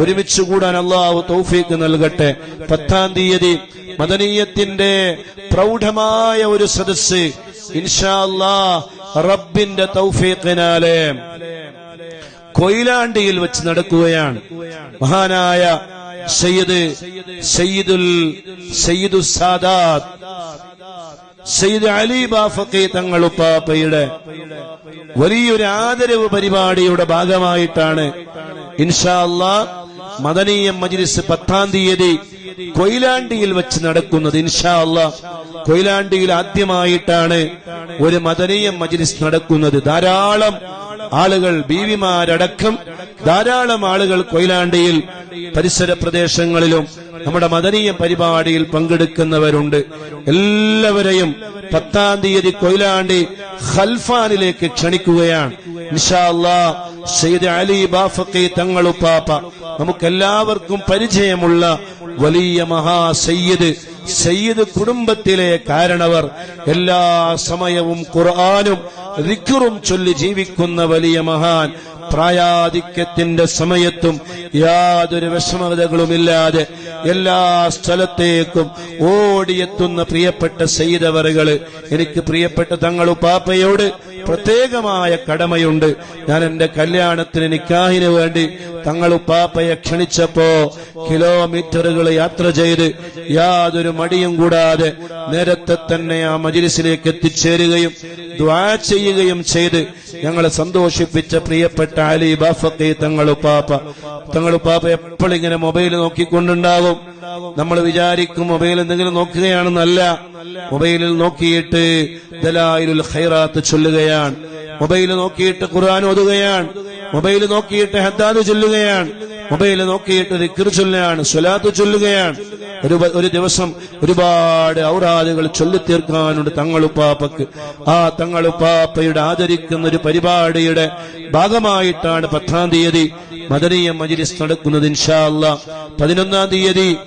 ഒരുമിച്ച് കൂടാൻ അള്ളാഹു തൗഫീക്ക് നൽകട്ടെ. പത്താം തീയതി മദനീയത്തിന്റെ പ്രൗഢമായ ഒരു സദസ് ഇൻഷാ അല്ലാ റബ്ബിന്റെ തൗഫീഖിനാലെ കൊയിലാണ്ടിയിൽ വെച്ച് നടക്കുകയാണ്. മഹാനായ സയ്യിദ് സയ്യിദുൽ സയ്യിദു സാദാത്ത് സയ്യിദ് അലി ബാഫക്കി തങ്ങളുപ്പാപ്പയുടെ വലിയൊരു ആദരവ് പരിപാടിയുടെ ഭാഗമായിട്ടാണ് ഇൻഷാ അല്ലാ മദനീയ മജ്ലിസ് പത്താം തീയതി കൊയിലാണ്ടിയിൽ വെച്ച് നടക്കുന്നത് ഇൻഷാ അല്ലാ കൊയിലാണ്ടിയിൽ ആദ്യമായിട്ടാണ് ഒരു മദനീയ മജ്ലിസ് നടക്കുന്നത്. ധാരാളം ആളുകൾ ബീവിമാരടക്കം ധാരാളം ആളുകൾ കൊയിലാണ്ടിയിൽ പരിസര പ്രദേശങ്ങളിലും നമ്മുടെ മദനീയ പരിപാടിയിൽ പങ്കെടുക്കുന്നവരുണ്ട്. എല്ലാവരെയും പത്താം തീയതി കൊയിലാണ്ടി ഖൽഫാനിലേക്ക് ക്ഷണിക്കുകയാണ്. ഇൻഷാ അള്ളാ സയ്യിദ് അലി ബാഫക്കി തങ്ങളുപ്പാപ്പ നമുക്കെല്ലാവർക്കും പരിചയമുള്ള വലിയ മഹാ സയ്യിദ്. സയ്യിദ് കുടുംബത്തിലെ കാരണവർ. എല്ലാ സമയവും ഖുർആാനും റിക്കുറും ചൊല്ലി ജീവിക്കുന്ന വലിയ മഹാൻ. പ്രായാധിക്യത്തിന്റെ സമയത്തും യാതൊരു വിഷമതകളുമില്ലാതെ എല്ലാ സ്ഥലത്തേക്കും ഓടിയെത്തുന്ന പ്രിയപ്പെട്ട സയ്യിദവറുകൾ. എനിക്ക് പ്രിയപ്പെട്ട തങ്ങളു പാപ്പയോട് പ്രത്യേകമായ കടമയുണ്ട്. ഞാൻ എന്റെ കല്യാണത്തിന് നിക്കാഹിന് വേണ്ടി തങ്ങളു ഉപ്പാപ്പയെ ക്ഷണിച്ചപ്പോ കിലോമീറ്ററുകൾ യാത്ര ചെയ്ത് യാതൊരു മടിയും കൂടാതെ നേരത്തെ തന്നെ ആ മജിലിസിലേക്ക് എത്തിച്ചേരുകയും ദ്വാ ചെയ്യുകയും ചെയ്ത് ഞങ്ങളെ സന്തോഷിപ്പിച്ച പ്രിയപ്പെട്ട അലി ബാഫക്കി തങ്ങളുപ്പാപ്പ തങ്ങളുപ്പാപ്പ എപ്പോഴും ഇങ്ങനെ മൊബൈൽ നോക്കിക്കൊണ്ടുണ്ടാകും നമ്മൾ വിചാരിക്കും മൊബൈൽ എന്തെങ്കിലും നോക്കുകയാണെന്നല്ല. മൊബൈലിൽ നോക്കിയിട്ട് ദലായിലുൽ ഖൈറാത്ത് ചൊല്ലുകയാണ്. മൊബൈൽ നോക്കിയിട്ട് ഖുർആൻ ഓതുകയാണ്. മൊബൈൽ നോക്കിയിട്ട് ഹദ്ദാദ് ചൊല്ലുകയാണ്. മൊബൈൽ നോക്കിയിട്ട് ദിക്ർ ചൊല്ലുകയാണ്. സ്വലാത്ത് ചൊല്ലുകയാണ്. ഒരു ഒരു ദിവസം ഒരുപാട് ഔറാദുകൾ ചൊല്ലിത്തീർക്കാനുണ്ട് തങ്ങളുപ്പാപ്പക്ക്. ആ തങ്ങളുപ്പാപ്പയുടെ ആദരിക്കുന്ന ഒരു പരിപാടിയുടെ ഭാഗമായിട്ടാണ് പത്താം തീയതി മദനീയ മജിലിസ് നടക്കുന്നത് ഇൻഷാ അല്ലാ പതിനൊന്നാം തീയതി